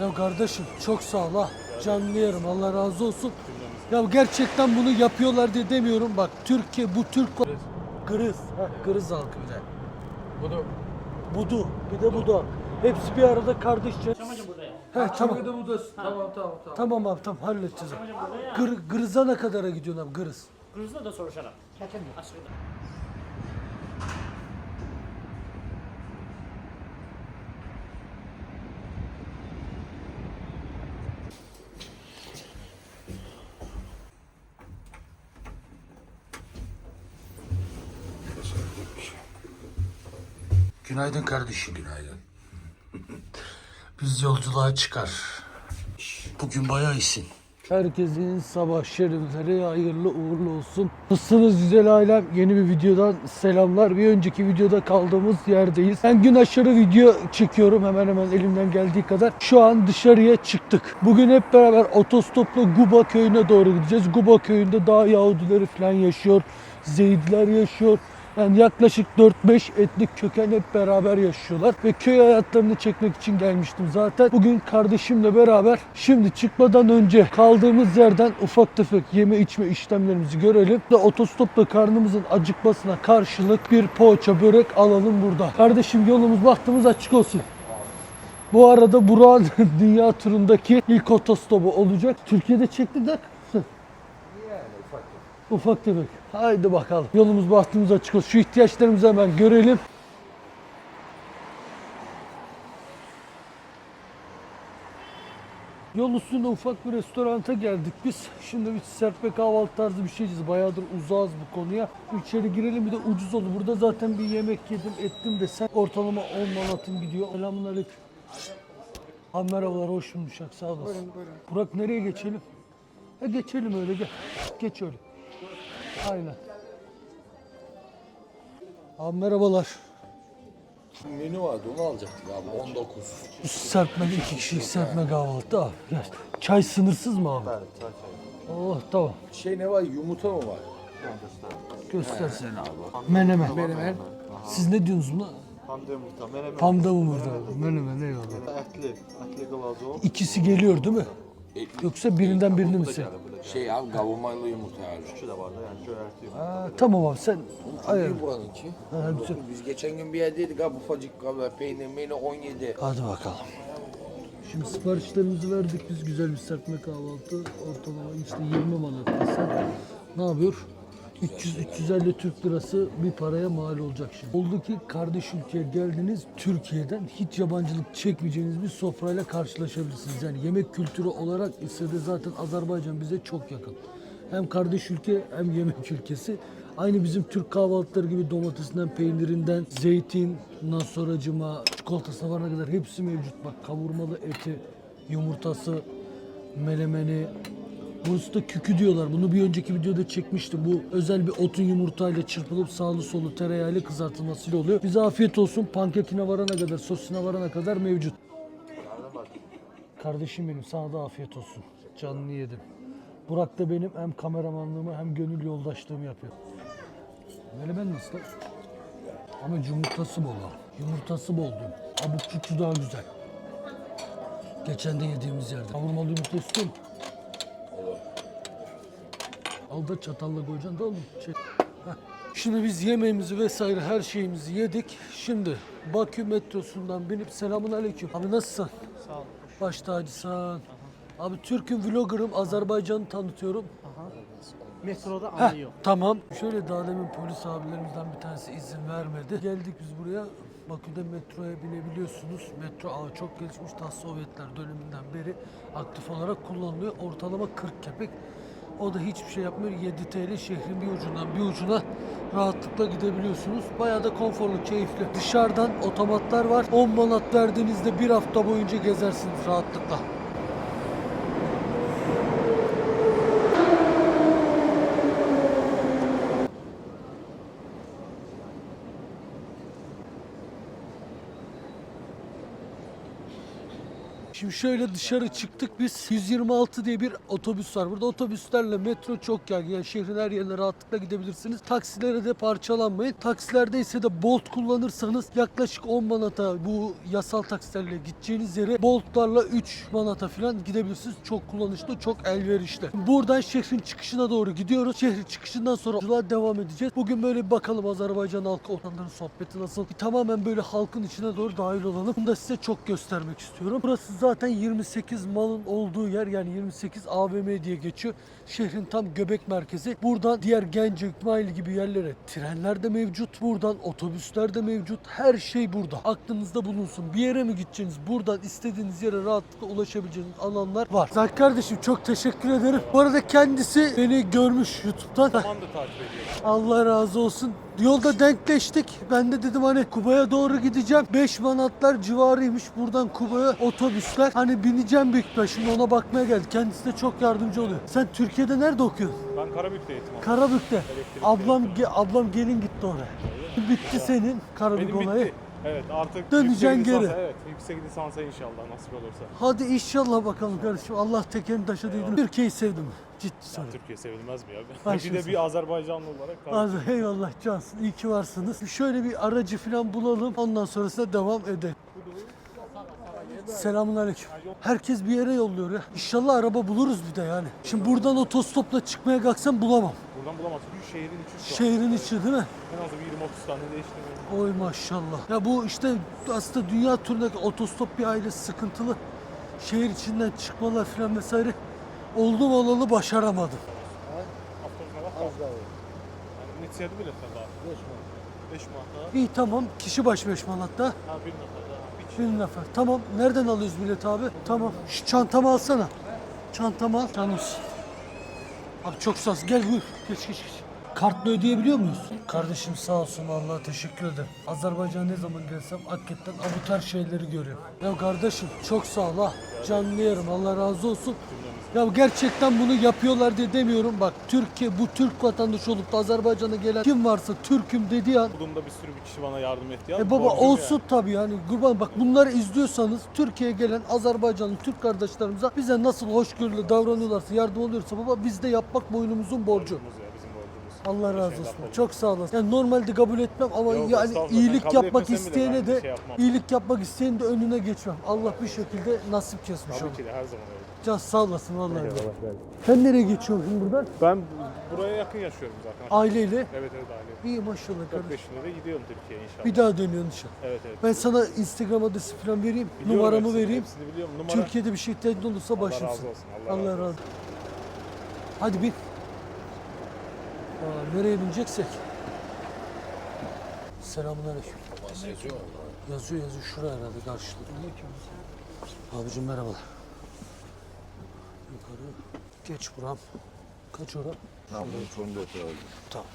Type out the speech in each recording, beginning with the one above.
Ya kardeşim çok sağ ol ha. Canlı yerim Allah razı olsun. Ya gerçekten bunu yapıyorlar diye demiyorum. Bak Türkiye bu Türk... Kırız. Ha, Kırız halkı bir de. Bunu Budu. Bir de Buda. Hepsi bir arada kardeşçe. Burada. He tamam. bir de bu da tamam tamam tamam. Tamam abi tamam halledeceğiz. abi. Burada. Gır, Gırız'a ne kadara gidiyorsun abi Gırız? Kırızda da soruşalım. Aşkında. Günaydın kardeşim. Günaydın. Biz yolculuğa çıkar. Bugün bayağı iyisin. Herkesin sabah şerifleri hayırlı uğurlu olsun. Nasılsınız güzel ailem? Yeni bir videodan selamlar. Bir önceki videoda kaldığımız yerdeyiz. Ben gün aşırı video çekiyorum hemen hemen elimden geldiği kadar. Şu an dışarıya çıktık. Bugün hep beraber otostopla Guba köyüne doğru gideceğiz. Guba köyünde daha Yahudileri falan yaşıyor. Zeydiler yaşıyor. Yani yaklaşık 4-5 etnik köken hep beraber yaşıyorlar. Ve köy hayatlarını çekmek için gelmiştim zaten. Bugün kardeşimle beraber şimdi çıkmadan önce kaldığımız yerden ufak tefek yeme içme işlemlerimizi görelim. Ve otostopla karnımızın acıkmasına karşılık bir poğaça börek alalım burada. Kardeşim yolumuz bahtımız açık olsun. Bu arada Burak'ın dünya turundaki ilk otostopu olacak. Türkiye'de çekti de Ufak tefek. Haydi bakalım. Yolumuz bahtımız açık olsun. Şu ihtiyaçlarımızı hemen görelim. Yol üstünde ufak bir restoranta geldik biz. Şimdi bir serpme kahvaltı tarzı bir şey yiyeceğiz. Bayağıdır uzağız bu konuya. İçeri girelim bir de ucuz oldu. Burada zaten bir yemek yedim ettim desem ortalama 10 manatım gidiyor. Selamun aleyküm. Ha, merhabalar hoş bulduk sağ olasın. Buyurun buyurun. Burak nereye geçelim? Ha geçelim öyle gel. Geç öyle. Aynen. Abi merhabalar. Menü vardı onu alacaktık abi 19. Bu serpme iki kişilik serpme kahvaltı abi. Gel. Çay sınırsız mı abi? Evet çay çay. Oh tamam. Şey ne var yumurta mı var? Göstersene abi. Menemen. Menemen. Siz ne diyorsunuz buna? Panda yumurta, menemen, Pamda mı burada? Menemen eyvallah. etli, etli gavazo. İkisi geliyor değil mi? Yoksa birinden birini mi sen? Şey abi kavurmalı yumurta abi. Şu da vardı yani çöğertiyim. Ha, tamam abi sen ayır. İyi. Ha, güzel. Biz geçen gün bir yerdeydik abi ufacık kahve peynir meynir 17. Hadi bakalım. Şimdi siparişlerimizi verdik biz güzel bir serpme kahvaltı ortalama işte 20 manat desen ne yapıyor? 300-350 Türk lirası bir paraya mal olacak şimdi. Oldu ki kardeş ülkeye geldiniz Türkiye'den hiç yabancılık çekmeyeceğiniz bir sofrayla karşılaşabilirsiniz. Yani yemek kültürü olarak ise de zaten Azerbaycan bize çok yakın. Hem kardeş ülke hem yemek ülkesi. Aynı bizim Türk kahvaltıları gibi domatesinden, peynirinden, zeytin, ondan sonracıma, çikolatasına varana kadar hepsi mevcut. Bak kavurmalı eti, yumurtası, melemeni. Burası da kükü diyorlar. Bunu bir önceki videoda çekmiştim. Bu özel bir otun yumurtayla çırpılıp sağlı solu tereyağıyla kızartılmasıyla oluyor. Bize afiyet olsun. Pankekine varana kadar, sosuna varana kadar mevcut. Kardeşim benim sana da afiyet olsun. Canını yedim. Burak da benim hem kameramanlığımı hem gönül yoldaşlığımı yapıyor. Menemen nasıl? Ama yumurtası bol ha. Yumurtası bol diyorum. Abuk çuçu daha güzel. Geçen de yediğimiz yerde. Kavurmalı yumurta istiyor musun? Al da çatalla koyacaksın da oğlum. Çek. Heh. Şimdi biz yemeğimizi vesaire her şeyimizi yedik. Şimdi Bakü metrosundan binip selamun aleyküm. Abi nasılsın? Sağ ol. Baş tacısın. Abi Türk'üm vlogger'ım. Azerbaycan'ı tanıtıyorum. Metroda Heh, anlıyor. tamam. Şöyle daha demin polis abilerimizden bir tanesi izin vermedi. Geldik biz buraya. Bakü'de metroya binebiliyorsunuz. Metro ağı çok gelişmiş. Ta Sovyetler döneminden beri aktif olarak kullanılıyor. Ortalama 40 kepek. O da hiçbir şey yapmıyor. 7 TL şehrin bir ucundan bir ucuna rahatlıkla gidebiliyorsunuz. Bayağı da konforlu, keyifli. Dışarıdan otomatlar var. 10 manat verdiğinizde bir hafta boyunca gezersiniz rahatlıkla. Şimdi şöyle dışarı çıktık biz. 126 diye bir otobüs var. Burada otobüslerle metro çok yaygın. Yani şehrin her yerine rahatlıkla gidebilirsiniz. Taksilere de parçalanmayın. Taksilerde ise de Bolt kullanırsanız yaklaşık 10 manata bu yasal taksilerle gideceğiniz yere Bolt'larla 3 manata falan gidebilirsiniz. Çok kullanışlı, çok elverişli. Buradan şehrin çıkışına doğru gidiyoruz. Şehrin çıkışından sonra yolculuğa devam edeceğiz. Bugün böyle bir bakalım Azerbaycan halkı otanların sohbeti nasıl. Bir tamamen böyle halkın içine doğru dahil olalım. Bunu da size çok göstermek istiyorum. Burası zaten 28 malın olduğu yer yani 28 AVM diye geçiyor. Şehrin tam göbek merkezi. Buradan diğer Gence, İsmail gibi yerlere trenler de mevcut. Buradan otobüsler de mevcut. Her şey burada. Aklınızda bulunsun. Bir yere mi gideceğiniz? Buradan istediğiniz yere rahatlıkla ulaşabileceğiniz alanlar var. Zahid kardeşim çok teşekkür ederim. Bu arada kendisi beni görmüş YouTube'dan. De takip ediyorum. Allah razı olsun. Yolda denkleştik. Ben de dedim hani Kuba'ya doğru gideceğim. 5 manatlar civarıymış buradan Kuba'ya otobüsler. Hani bineceğim büyük ihtimal. Şimdi ona bakmaya geldi. Kendisi de çok yardımcı oluyor. Sen Türkiye'de nerede okuyorsun? Ben Karabük'te eğitim aldım. Karabük'te. Elektrik Ablam ge- ablam gelin gitti oraya. Bitti senin Karabük Benim olayı. bitti. Evet artık Döneceksin yüksek lisansa- geri. Evet yüksek lisansa inşallah nasip olursa. Hadi inşallah bakalım kardeşim. Allah tekerini taşı değdim. Türkiye'yi sevdim. Ciddi söylüyorum. Türkiye sevilmez mi ya? bir de bir Azerbaycanlı olarak tabii. Abi eyvallah cansın. İyi ki varsınız. Şöyle bir aracı falan bulalım. Ondan sonrasında devam edelim. Selamun aleyküm. Herkes bir yere yolluyor ya. İnşallah araba buluruz bir de yani. Şimdi buradan otostopla çıkmaya kalksam bulamam. Buradan bulamaz. Çünkü şehrin içi şu an. Şehrin içi değil mi? En az bir 20-30 tane değiştirmiyor. Oy maşallah. Ya bu işte aslında dünya turundaki otostop bir aile sıkıntılı. Şehir içinden çıkmalar falan vesaire. Oldum olalı başaramadım. Avtobusuna bak. Az daha Yani neticede biletler daha. 5 manat. 5 manat İyi tamam. Kişi baş 5 manat da. Ha 1 manat daha. Bir nefer. Tamam. Nereden alıyoruz bilet abi? Tamam. Şu çantamı alsana. Çantamı al. Canımsın. Abi çok ol. Gel buyur. Geç geç geç. Kartla ödeyebiliyor muyuz? Kardeşim sağ olsun vallahi teşekkür ederim. Azerbaycan'a ne zaman gelsem hakikaten bu tarz şeyleri görüyorum. Ya kardeşim çok sağ ol ha. Canlı yerim Allah razı olsun. Ya gerçekten bunu yapıyorlar diye demiyorum. Bak Türkiye bu Türk vatandaşı olup da Azerbaycan'a gelen kim varsa Türk'üm dediği an Bu durumda bir sürü bir kişi bana yardım etti ya. e baba Borcum olsun yani. tabii yani kurban bak bunları izliyorsanız Türkiye'ye gelen Azerbaycanlı Türk kardeşlerimize bize nasıl hoşgörülü davranıyorlarsa yardım oluyorsa baba biz de yapmak boynumuzun borcu. Borcumuz ya bizim borcumuz. Allah razı olsun. Çok sağ olasın. Yani normalde kabul etmem ama Yok, yani estağfurullah. iyilik yapmak isteyene de bir şey yapmam. iyilik yapmak isteyenin de önüne geçmem. Allah bir şekilde nasip kesmiş Tabii onu. ki de her zaman öyle. Can sağ olasın vallahi. Sen nereye geçiyorsun şimdi buradan? Ben buraya yakın yaşıyorum zaten. Aileyle. Evet evet aile. İyi maşallah kardeşim. 45 yılda gidiyorum Türkiye'ye inşallah. Bir daha dönüyorsun inşallah. Evet evet. Ben sana Instagram adresi falan vereyim. Biliyorum numaramı hepsini, vereyim. Hepsini biliyorum. Numara. Türkiye'de bir şey ihtiyacın olursa Allah başımsın. razı olsun. Allah, Allah razı olsun. Hadi bin. Aa, nereye bineceksek? Selamünaleyküm. Yazıyor yazıyor şuraya herhalde karşılık. Abicim merhabalar. Yukarı. Geç buram. Kaç ora? Tamam, sonunda abi. Tamam.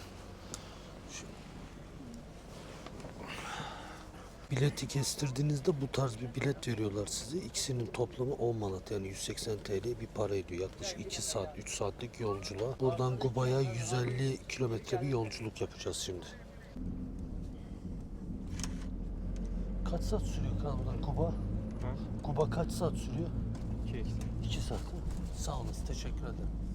Bileti kestirdiğinizde bu tarz bir bilet veriyorlar size. İkisinin toplamı 10 manat yani 180 TL bir para ediyor. Yaklaşık 2 saat 3 saatlik yolculuğa. Buradan Guba'ya 150 kilometre bir yolculuk yapacağız şimdi. Kaç saat sürüyor kanaldan Kuba? Kuba kaç saat sürüyor? 2 saat. değil mi? Sağ olasın teşekkür ederim.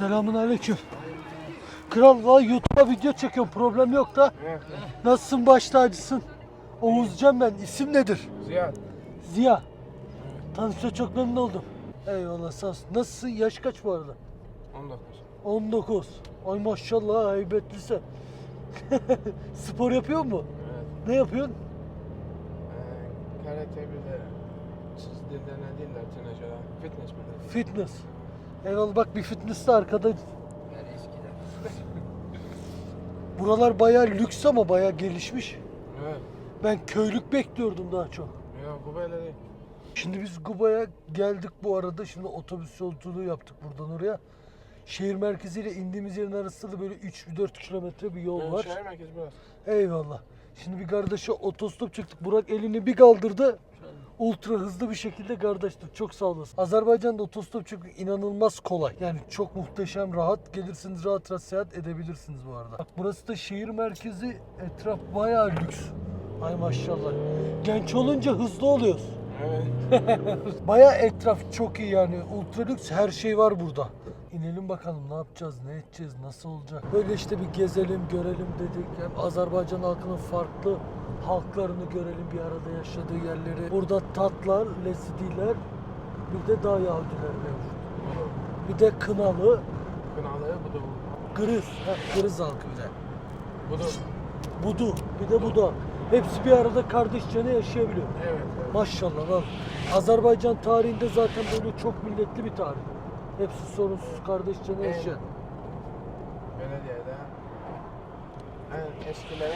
Selamun aleyküm. Kral valla YouTube'a video çekiyorum problem yok da. Nasılsın baş tacısın? Oğuzcan ben. İsim nedir? Ziya. Ziya. Tanışma çok memnun oldum. Eyvallah sağ olsun. Nasılsın? Yaş kaç bu arada? 19. 19. Ay maşallah heybetlisin. Spor yapıyor mu? Evet. Ne yapıyorsun? Ee, karate bir de siz dilde ne. Fitness de. Fitness. Eyvallah bak bir fitness de arkada. Buralar bayağı lüks ama bayağı gelişmiş. Evet. Ben köylük bekliyordum daha çok. Ya bu böyle değil. Şimdi biz Guba'ya geldik bu arada. Şimdi otobüs yolculuğu yaptık buradan oraya. Şehir merkeziyle indiğimiz yerin arasında da böyle 3-4 kilometre bir yol var. Şehir merkezi burası. Eyvallah. Şimdi bir kardeşe otostop çıktık. Burak elini bir kaldırdı. Ultra hızlı bir şekilde kardeştir. Çok sağ olasın. Azerbaycan'da otostop çünkü inanılmaz kolay. Yani çok muhteşem rahat. Gelirsiniz rahat rahat seyahat edebilirsiniz bu arada. Bak burası da şehir merkezi. Etraf bayağı lüks. Ay maşallah. Genç olunca hızlı oluyoruz. Evet. Baya etraf çok iyi yani. Ultra lüks her şey var burada. İnelim bakalım ne yapacağız, ne edeceğiz, nasıl olacak. Böyle işte bir gezelim, görelim dedik. Hem Azerbaycan halkının farklı halklarını görelim bir arada yaşadığı yerleri. Burada Tatlar, Lesidiler, bir de Dağ Yahudiler mevcut. Bir de Kınalı, Kınalı bu da. Gırız, ha, Gırız halkı bir de. Bu da. Budu, bir de Buda. Hepsi bir arada kardeşçene yaşayabiliyor. Evet. evet. Maşallah lan. Azerbaycan tarihinde zaten böyle çok milletli bir tarih. Hepsi sorunsuz kardeşçe Evet. yaşayan. Belediyede en eskilere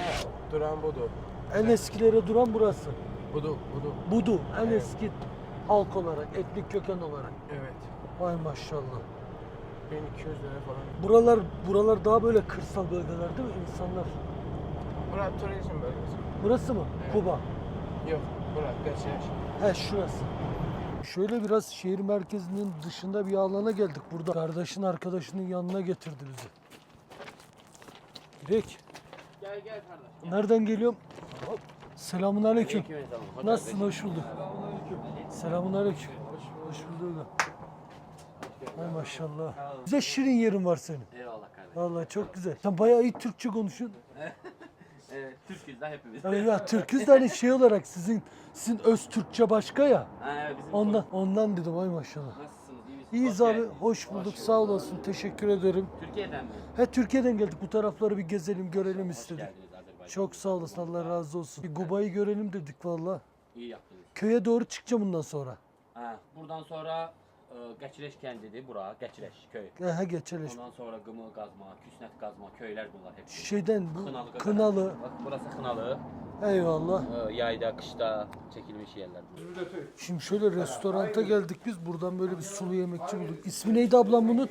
duran budur. En eskilere duran burası. Budu, budu. Budu. En Evet. eski halk olarak, etnik köken olarak. Evet. Vay maşallah. 1200 lira falan. Buralar buralar daha böyle kırsal bölgeler değil mi? İnsanlar. Burası turizm bölgesi. Burası mı? Evet. Kuba. Yok, burası geçiş. He şurası. Şöyle biraz şehir merkezinin dışında bir alana geldik. Burada kardeşin arkadaşının yanına getirdi bizi. Direkt. Gel gel kardeş. Nereden geliyorum? Hop. Selamun aleyküm. Nasılsın? Hoş bulduk. Selamun aleyküm. Hoş bulduk. Ay maşallah. Güzel şirin yerin var senin. Eyvallah kardeşim. Vallahi çok güzel. Sen bayağı iyi Türkçe konuşuyorsun. Evet, Türk'üz de hepimiz. Yani ya Türküz de hani şey olarak sizin sizin öz Türkçe başka ya. Ha, evet, bizim Ondan ondan dedim ay maşallah. Nasılsınız? iyi? İyiyiz Hoş abi. geldiniz. Hoş bulduk. Sağ olasın. Teşekkür ederim. Türkiye'den mi? He Türkiye'den geldik. Bu tarafları bir gezelim, görelim Hoş istedik. geldiniz. Çok sağ olasın. Allah razı olsun. Bir Guba'yı görelim dedik valla. İyi yaptınız. Köye doğru çıkacağım bundan sonra. Ha, buradan sonra e, Geçireş kendidir bura, Geçireş köy. He geçelim. Ondan sonra Gımıl Gazma, Küsnet Gazma köyler bunlar hepsi. Şeyden bu Kınalı. Kınalı. Bak burası Kınalı. Eyvallah. E, yayda, kışta çekilmiş yerler. Şimdi şöyle restoranta geldik biz. Buradan böyle bir sulu yemekçi bulduk. İsmi neydi ablam bunun?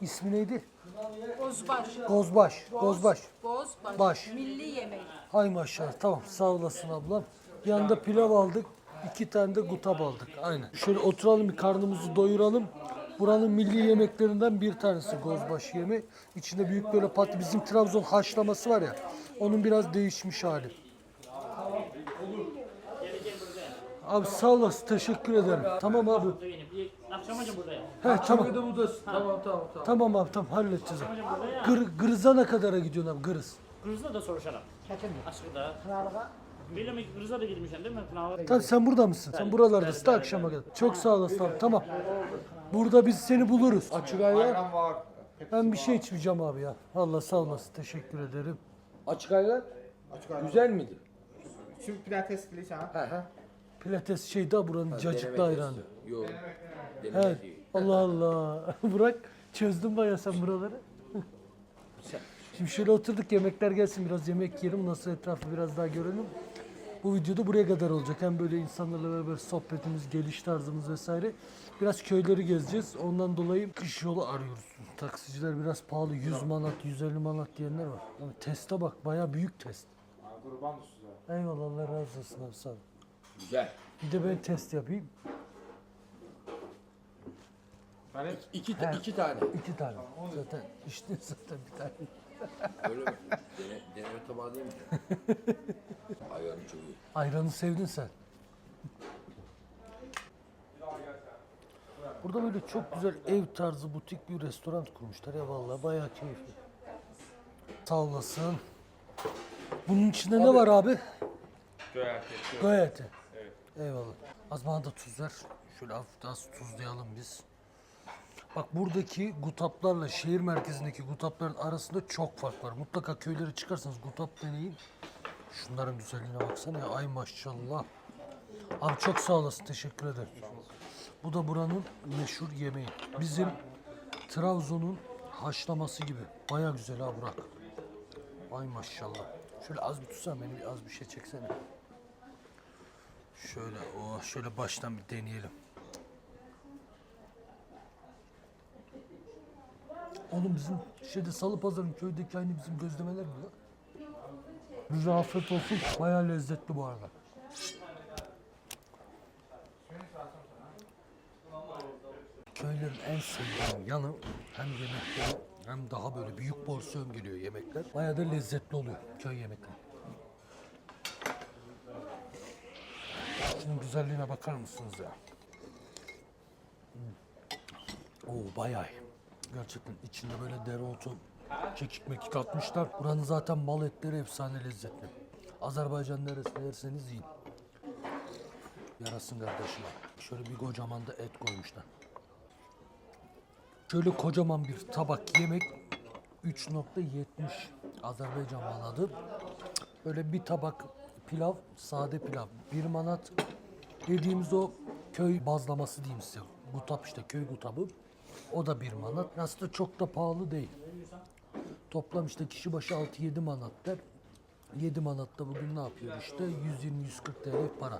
İsmi neydi? Bozbaş. Gozbaş. Gozbaş. Bozbaş. Baş. Milli yemek. Hay maşallah. Tamam sağ olasın ablam. Yanında pilav aldık. iki tane de gutab aldık. Aynen. Şöyle oturalım bir karnımızı doyuralım. Buranın milli yemeklerinden bir tanesi gozbaş yemi. İçinde büyük böyle pat bizim Trabzon haşlaması var ya. Onun biraz değişmiş hali. Abi sağ olasın. Teşekkür ederim. Tamam abi. Akşamacı burada ya. He tamam. Tamam, tamam, tamam. Tamam abi tamam halledeceğiz abi. Gır, Gırız'a ne kadara gidiyorsun abi Gırız? Kırızla da soruşalım. Keçindir. Aşkıda. Kınalığa. Benim Kırız'a da girmişsin değil mi? Kınalı. Tabii sen burada mısın? Sen buralardasın da akşama kadar. Çok sağ olasın abi. Tamam. Burada biz seni buluruz. Açık aylar. Ben bir şey içmeyeceğim abi ya. Allah sağ olasın. Teşekkür ederim. Açık aylar güzel midir? Şu pilates kilise ha? Pilates şey daha buranın cacıklı ayranı. Yok. Evet. Allah Allah. Burak çözdün bayağı sen buraları. Şimdi şöyle oturduk yemekler gelsin biraz yemek yiyelim. Nasıl etrafı biraz daha görelim. Bu videoda buraya kadar olacak. Hem böyle insanlarla beraber sohbetimiz, geliş tarzımız vesaire. Biraz köyleri gezeceğiz. Ondan dolayı kış yolu arıyoruz. Taksiciler biraz pahalı. 100 manat, 150 manat diyenler var. Ama teste bak bayağı büyük test. Kurban. Eyvallah Allah razı olsun abi sağ ol. Güzel. Bir de ben test yapayım. Benim İki, ta- iki tane. İki tane. Zaten işte zaten bir tane. Öyle mi? Dene, deneme tabağı değil mi? Ayarı çok iyi. Ayranı sevdin sen. Burada böyle çok güzel ev tarzı butik bir restoran kurmuşlar ya vallahi bayağı keyifli. Sağ olasın. Bunun içinde ne var abi? Göğe eti. Eyvallah. Az bana da tuz ver. Şöyle hafif daha az tuzlayalım biz. Bak buradaki gutaplarla şehir merkezindeki gutapların arasında çok fark var. Mutlaka köylere çıkarsanız gutap deneyin. Şunların güzelliğine baksana ya. Ay maşallah. Abi çok sağ olasın. Teşekkür ederim. Bu da buranın meşhur yemeği. Bizim Trabzon'un haşlaması gibi. Baya güzel ha Burak. Ay maşallah. Şöyle az bir tutsana beni az bir şey çeksene. Şöyle o şöyle baştan bir deneyelim. Oğlum bizim şeyde Salı Pazar'ın köydeki aynı bizim gözlemeler mi lan? Bize afiyet olsun. Baya lezzetli bu arada. Köylerin en sevdiğim yanı hem yemekleri hem daha böyle büyük porsiyon geliyor yemekler. Baya da lezzetli oluyor köy yemekleri. Şunun güzelliğine bakar mısınız ya? Oo bayağı iyi. Gerçekten içinde böyle dereotu, kekik mekik atmışlar. Buranın zaten mal etleri efsane lezzetli. Azerbaycan neresine yerseniz yiyin. Yarasın kardeşim. Şöyle bir kocaman da et koymuşlar. Şöyle kocaman bir tabak yemek 3.70 Azerbaycan manadı. Böyle bir tabak pilav, sade pilav. Bir manat dediğimiz o köy bazlaması diyeyim size. Gutap işte köy gutabı. O da bir manat. Aslında çok da pahalı değil. Toplam işte kişi başı 6-7 manat der. 7 manat da bugün ne yapıyor işte 120-140 TL para.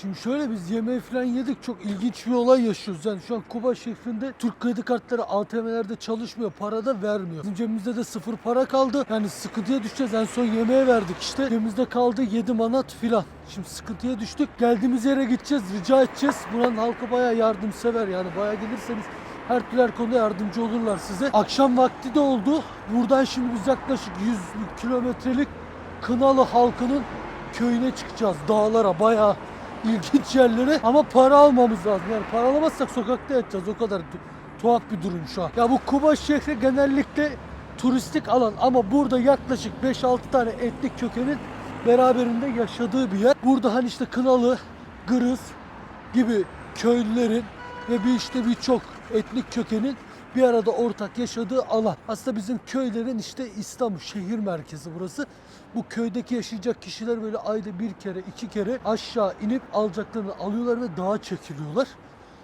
Şimdi şöyle biz yemeği falan yedik çok ilginç bir olay yaşıyoruz. Yani şu an Kuba şehrinde Türk kredi kartları ATM'lerde çalışmıyor. Para da vermiyor. Bizim cebimizde de sıfır para kaldı. Yani sıkıntıya düşeceğiz. En son yemeğe verdik işte. Cebimizde kaldı 7 manat filan. Şimdi sıkıntıya düştük. Geldiğimiz yere gideceğiz. Rica edeceğiz. Buranın halkı bayağı yardımsever. Yani bayağı gelirseniz her türlü her konuda yardımcı olurlar size. Akşam vakti de oldu. Buradan şimdi biz yaklaşık 100 kilometrelik Kınalı halkının köyüne çıkacağız. Dağlara bayağı ilginç yerlere ama para almamız lazım. Yani para alamazsak sokakta yatacağız. O kadar tu- tuhaf bir durum şu an. Ya bu Kuba şehri genellikle turistik alan ama burada yaklaşık 5-6 tane etnik kökenin beraberinde yaşadığı bir yer. Burada hani işte Kınalı, Gırız gibi köylülerin ve bir işte birçok etnik kökenin bir arada ortak yaşadığı alan. Aslında bizim köylerin işte İstanbul şehir merkezi burası. Bu köydeki yaşayacak kişiler böyle ayda bir kere iki kere aşağı inip alacaklarını alıyorlar ve dağa çekiliyorlar.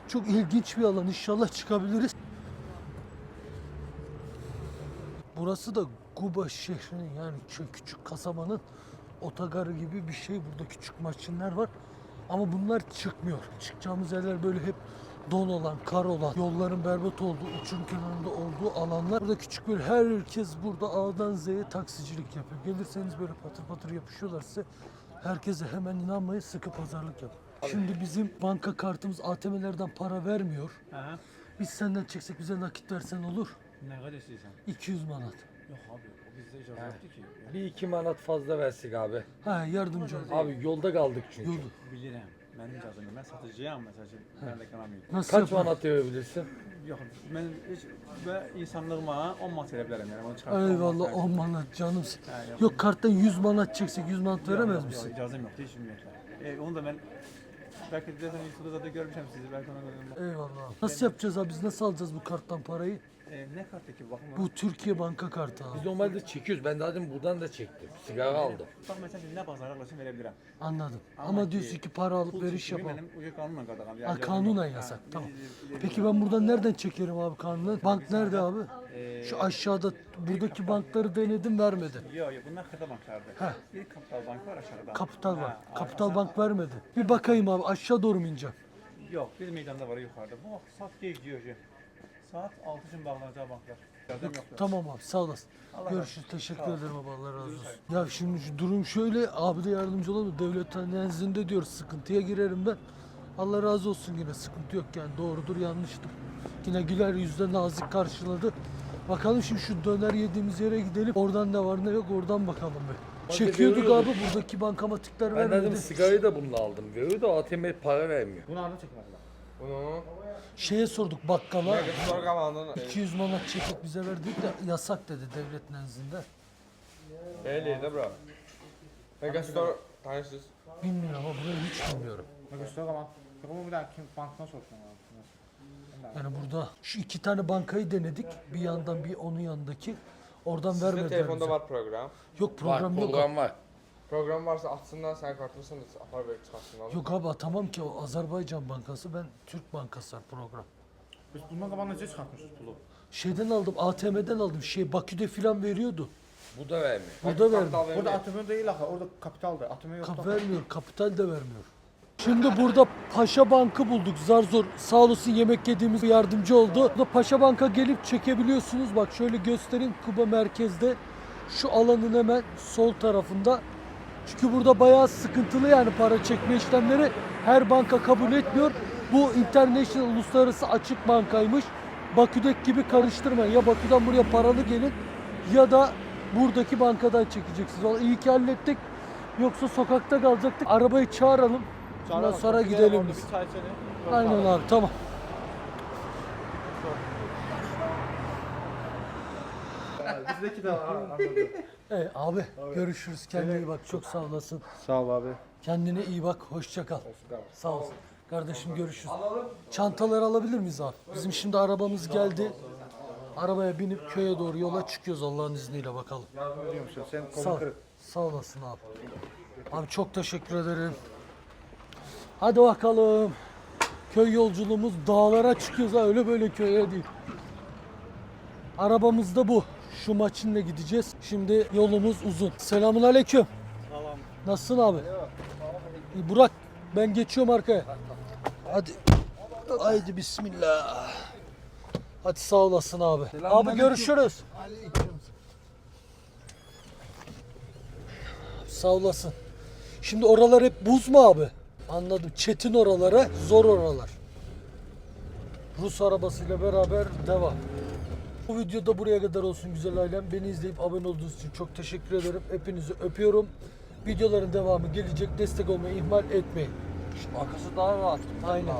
Çok ilginç bir alan inşallah çıkabiliriz. Burası da Guba şehrinin yani küçük kasabanın otogarı gibi bir şey. Burada küçük maşinler var. Ama bunlar çıkmıyor. Çıkacağımız yerler böyle hep don olan, kar olan, yolların berbat olduğu, uçurum kenarında olduğu alanlar. Burada küçük böyle herkes burada A'dan Z'ye taksicilik yapıyor. Gelirseniz böyle patır patır yapışıyorlar size. Herkese hemen inanmayın sıkı pazarlık yapın. Şimdi bizim banka kartımız ATM'lerden para vermiyor. Aha. Biz senden çeksek bize nakit versen olur. Ne kadar istiyorsan. 200 manat. Yok abi o bizde icazı yoktu ki. Bir iki manat fazla versek abi. Ha yardımcı ol. Abi yolda kaldık çünkü. Yolu. Bilirim. Benim icazım yok. Ben satıcıyam mesela. Ben reklam yapmıyorum. Nasıl Kaç yapar? manat verebilirsin? Yok ben hiç ve insanlığıma 10 manat verebilirim yani onu çıkartıp Eyvallah 10 manat canım. Yok karttan 100 manat çeksek 100 manat veremez misin? İcazım yok hiç bilmiyorum. E, onu da ben belki de sen YouTube'da zaten görmüşüm sizi belki ona göre. Eyvallah. Nasıl yapacağız abi biz nasıl alacağız bu karttan parayı? E, ne kartı ki. Bu Türkiye banka kartı abi. Biz normalde çekiyoruz. Ben daha demin buradan da çektim. Sigara aldım. Bak mesela ne pazarlıkla için verebilirim. Anladım. Ama Ama ki diyorsun ki para alıp veriş yapalım. Benim uygun kanunla kadar. Yani Ha icazım kanunen yasak Ha, tamam. bir- bir- bir- Peki ben buradan nereden çekerim abi kanunen? Bank nerede abi? Ee, Şu aşağıda buradaki bankları denedim vermedi. Yok yok bunlar kıta banklardı. Heh. Bir kapital bank var aşağıda. Kapital ha, Kapital bank vermedi. Bir bakayım abi aşağı doğru mu ineceğim? Yok bir meydanda var yukarıda. Bu diyor ki. Saat 6 için bağlanacağı banklar. Yardım yok. Tamam abi sağ olasın. Allah Görüşürüz. razı olsun. Teşekkür Sağ ol. ederim abi. Allah razı olsun. Ya şimdi şu durum şöyle. Abi de yardımcı olalım. Devlet nezdinde diyor. Sıkıntıya girerim ben. Allah razı olsun yine. Sıkıntı yok yani. Doğrudur yanlıştır. Yine güler yüzle nazik karşıladı. Bakalım şimdi şu döner yediğimiz yere gidelim. Oradan ne var ne yok oradan bakalım be. Çekiyorduk abi buradaki bankamatikler Ben dedim vermedi. sigarayı da bununla aldım. Veriyor da ATM para vermiyor. Bunu aldım çekmedi. Bunu Şeye sorduk bakkala. sorgalandın. 200 manat çekip bize verdik de yasak dedi devlet nezdinde. Öyleydi bro. Mega Store tanıştınız. Bilmiyorum ama burayı hiç bilmiyorum. Göster ama. Ama bir daha kim banktan sorsun Yani burada şu iki tane bankayı denedik. Bir yandan bir onun yanındaki. Oradan Sizin vermediler telefonda bize. var program. Yok Var program yok. program var. Program varsa atsınlar sen kartını da apar çıkarsın oğlum. Yok abi atamam ki o Azerbaycan bankası ben Türk bankası var program. Biz bundan kaban necə çıxartmışız pulu? Şeyden aldım ATM'den aldım şey Bakü'de filan veriyordu. Bu da vermiyor. Burada verdim. Kapital Orada vermiyor. ATM değil axı, orada kapitaldır. ATM yoxdur. Kap vermiyor kapital de vermiyor. Şimdi burada Paşa Bank'ı bulduk. Zar zor sağ olsun yemek yediğimiz yardımcı oldu. Burada Paşa Bank'a gelip çekebiliyorsunuz. Bak şöyle göstereyim Kuba merkezde. Şu alanın hemen sol tarafında. Çünkü burada bayağı sıkıntılı yani para çekme işlemleri. Her banka kabul etmiyor. Bu International Uluslararası Açık Bankaymış. Bakü'deki gibi karıştırmayın. Ya Bakü'den buraya paralı gelin ya da buradaki bankadan çekeceksiniz. Vallahi iyi ki hallettik. Yoksa sokakta kalacaktık. Arabayı çağıralım. Ondan sonra gidelim biz. Aynen abi tamam. Bizdeki de var. Ee, abi görüşürüz. Kendine iyi bak. Çok sağ olasın. Sağ ol abi. Kendine iyi bak. Hoşça kal. Sağ ol. Kardeşim görüşürüz. Çantaları alabilir miyiz abi? Bizim şimdi arabamız geldi. Arabaya binip köye doğru yola çıkıyoruz Allah'ın izniyle bakalım. Yardım? Sen Sağ, sağ olasın abi. Abi çok teşekkür ederim. Hadi bakalım. Köy yolculuğumuz dağlara çıkıyoruz ha öyle böyle köye değil. Arabamız da bu. Şu maçınla gideceğiz. Şimdi yolumuz uzun. Selamun aleyküm. Selam. Nasılsın abi? İyi, Burak ben geçiyorum arkaya. Hadi. Haydi bismillah. Hadi sağ olasın abi. Abi görüşürüz. Sağ olasın. Şimdi oralar hep buz mu abi? Anladım. Çetin oralara, zor oralar. Rus arabasıyla beraber devam. Bu videoda buraya kadar olsun güzel ailem. Beni izleyip abone olduğunuz için çok teşekkür ederim. Hepinizi öpüyorum. Videoların devamı gelecek. Destek olmayı ihmal etmeyin. Arkası daha rahat. Aynen.